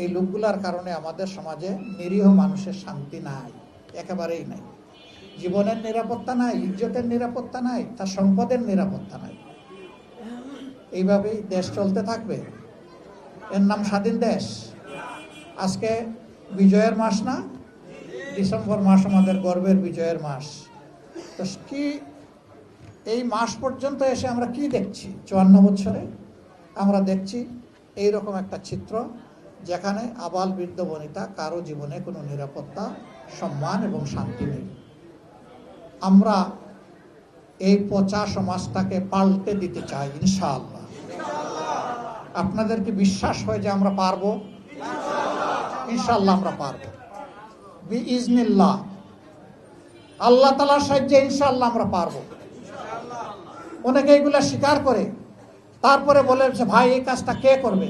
এই লোকগুলার কারণে আমাদের সমাজে নিরীহ মানুষের শান্তি নাই, একেবারেই নাই। জীবনের নিরাপত্তা নাই, ইজ্জতের নিরাপত্তা নাই, তার সম্পদের নিরাপত্তা নাই। এইভাবেই দেশ চলতে থাকবে। এর নাম স্বাধীন দেশ। আজকে বিজয়ের মাস না, ডিসেম্বর মাস আমাদের গর্বের বিজয়ের মাস। তো কি এই মাস পর্যন্ত এসে আমরা কি দেখছি? চুয়ান্ন বছরে আমরা দেখছি এই রকম একটা চিত্র। যেখানে আবাল বৃদ্ধ বনিতা কারও জীবনে কোনো নিরাপত্তা, সম্মান এবং শান্তি নেই। আমরা এই পচা সমাজটাকে পাল্টে দিতে চাই, ইনশাআল্লাহ। আপনাদের কি বিশ্বাস হয় যে আমরা পারব? ইনশাল্লাহ আমরা পারব। বি ইজনিল্লাহ আল্লাহ তালার সাহায্যে ইনশাল্লাহ আমরা পারব। অনেকে এইগুলা স্বীকার করে। তারপরে বলে ভাই, এই কাজটা কে করবে?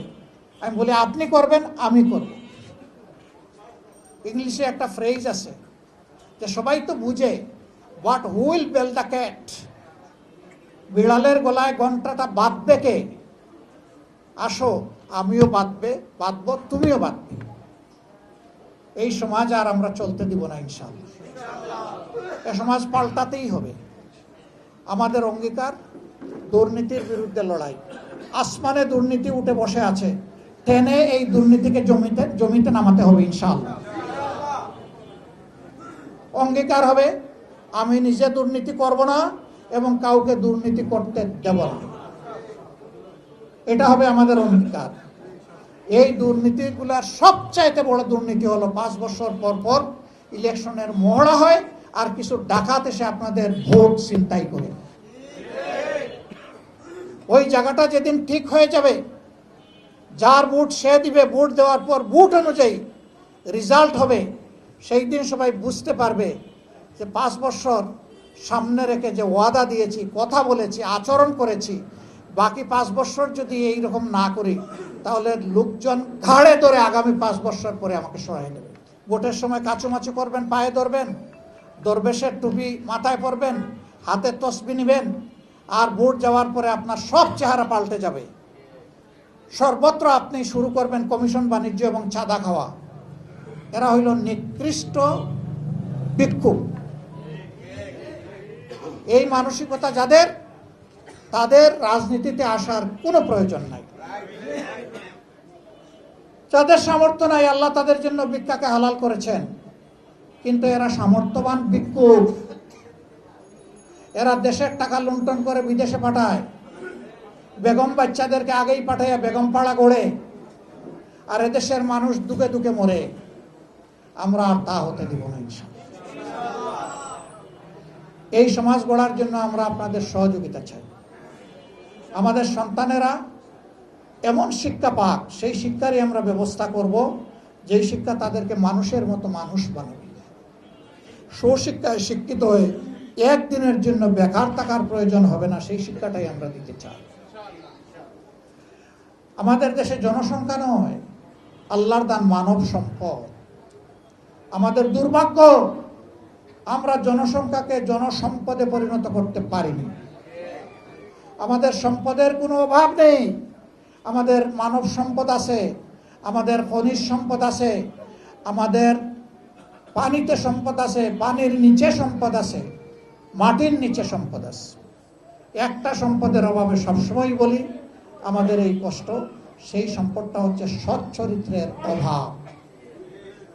আমি বলি, আপনি করবেন, আমি করব। ইংলিশে একটা ফ্রেজ আছে যে সবাই তো বুঝে what will bell the cat বিড়ালের গলায় ঘন্টাটা বাঁধবে কে? আসো, আমিও বাঁধবে, বাঁধব, তুমিও বাঁধবে। এই সমাজ আর আমরা চলতে দিব না ইনশাল্লাহ এ সমাজ পাল্টাতেই হবে। আমাদের অঙ্গীকার দুর্নীতির বিরুদ্ধে লড়াই। আসমানে দুর্নীতি উঠে বসে আছে। টেনে এই দুর্নীতিকে জমিতে জমিতে নামাতে হবে ইনশাআল্লাহ। অঙ্গীকার হবে, আমি নিজে দুর্নীতি করব না এবং কাউকে দুর্নীতি করতে দেব না। এটা হবে আমাদের অঙ্গীকার। এই দুর্নীতিগুলার সবচাইতে বড় দুর্নীতি হলো পাঁচ বছর পর পর ইলেকশনের মহড়া হয় আর কিছু ডাকাত এসে আপনাদের ভোট চিন্তাই করে। ওই জায়গাটা যেদিন ঠিক হয়ে যাবে যার বুট সে দিবে বুট দেওয়ার পর বুট অনুযায়ী রেজাল্ট হবে, সেই দিন সবাই বুঝতে পারবে যে পাঁচ বছর সামনে রেখে যে ওয়াদা দিয়েছি, কথা বলেছি, আচরণ করেছি, বাকি পাঁচ বছর যদি এই রকম না করি, তাহলে লোকজন ঘাড়ে ধরে আগামী পাঁচ বছর পরে আমাকে সরাই নেবে। ভোটের সময় কাচুমাচু করবেন, পায়ে ধরবেন, দরবেশের টুপি মাথায় পরবেন, হাতে তসবি নিবেন, আর ভোট যাওয়ার পরে আপনার সব চেহারা পাল্টে যাবে। সর্বত্র আপনি শুরু করবেন কমিশন বাণিজ্য এবং চাঁদা খাওয়া। এরা হইল নিকৃষ্ট ভিক্ষুক। এই মানসিকতা যাদের, তাদের রাজনীতিতে আসার কোনো প্রয়োজন নাই। যাদের সামর্থ্য নাই, আল্লাহ তাদের জন্য ভিক্ষাকে হালাল করেছেন। কিন্তু এরা সামর্থ্যবান ভিক্ষুক। এরা দেশের টাকা লুণ্ঠন করে বিদেশে পাঠায়। বেগম বাচ্চাদেরকে আগেই পাঠাইয়া বেগম পাড়া গড়ে, আর এদেশের মানুষ দুকে দুকে মরে, আমরা আর তা হতে দিব না। এই সমাজ গড়ার জন্য আমরা আপনাদের সহযোগিতা চাই। আমাদের সন্তানেরা এমন শিক্ষা পাক, সেই শিক্ষারই আমরা ব্যবস্থা করব, যেই শিক্ষা তাদেরকে মানুষের মতো মানুষ বানাবে। সুশিক্ষায় শিক্ষিত হয়ে একদিনের জন্য বেকার থাকার প্রয়োজন হবে না, সেই শিক্ষাটাই আমরা দিতে চাই। আমাদের দেশে জনসংখ্যা নয়, আল্লাহর দান মানব সম্পদ। আমাদের দুর্ভাগ্য, আমরা জনসংখ্যাকে জনসম্পদে পরিণত করতে পারিনি। আমাদের সম্পদের কোনো অভাব নেই। আমাদের মানব সম্পদ আছে, আমাদের খনিজ সম্পদ আছে, আমাদের পানিতে সম্পদ আছে, পানির নিচে সম্পদ আছে, মাটির নিচে সম্পদ আছে। একটা সম্পদের অভাবে সবসময় বলি, আমাদের এই কষ্ট, সেই সম্পদটা হচ্ছে সৎ চরিত্রের অভাব।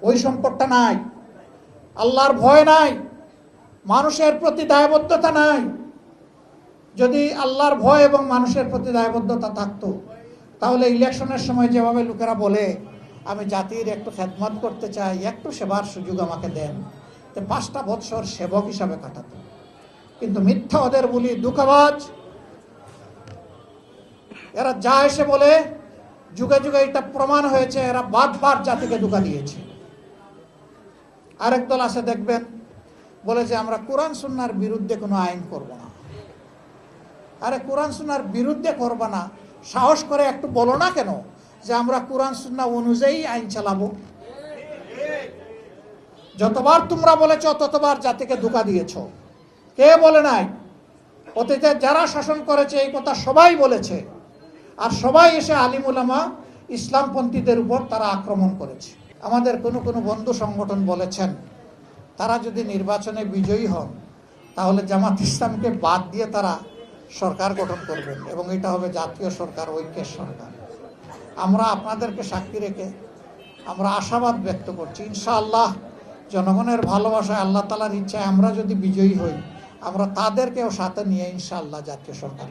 ওই সম্পদটা নাই, আল্লাহর ভয় নাই, মানুষের প্রতি দায়বদ্ধতা নাই। যদি আল্লাহর ভয় এবং মানুষের প্রতি দায়বদ্ধতা থাকতো, তাহলে ইলেকশনের সময় যেভাবে লোকেরা বলে, আমি জাতির একটু খেদমত করতে চাই, একটু সেবার সুযোগ আমাকে দেন। তো পাঁচটা বৎসর সেবক হিসাবে কাটাতো। কিন্তু মিথ্যা ওদের বলি দুঃখাবাজ। এরা যা এসে বলে, যুগে যুগে এটা প্রমাণ হয়েছে, এরা বারবার জাতিকে ধোকা দিয়েছে। আরেক দল আছে, দেখবেন, বলে যে আমরা কোরআন সুন্নার বিরুদ্ধে কোনো আইন করব না। আরে কোরআন সুন্নার বিরুদ্ধে করব না। সাহস করে একটু বলো না কেন যে আমরা কোরআন সুন্না অনুযায়ী আইন চালাবো? যতবার তোমরা বলেছ, ততবার জাতিকে ধোকা দিয়েছ। কে বলে নাই? অতীতে যারা শাসন করেছে, এই কথা সবাই বলেছে। আর সবাই এসে আলিমুলামা ইসলামপন্থীদের উপর তারা আক্রমণ করেছে। আমাদের কোনো কোনো বন্ধু সংগঠন বলেছেন, তারা যদি নির্বাচনে বিজয়ী হন, তাহলে জামাত ইসলামকে বাদ দিয়ে তারা সরকার গঠন করবেন এবং এটা হবে জাতীয় সরকার, ঐক্যের সরকার। আমরা আপনাদেরকে সাক্ষী রেখে আমরা আশাবাদ ব্যক্ত করছি। ইনশাআল্লাহ, জনগণের ভালোবাসায় আল্লাহ তালার ইচ্ছায় আমরা যদি বিজয়ী হই আমরা তাদেরকেও সাথে নিয়ে ইনশাল্লাহ জাতীয় সরকার।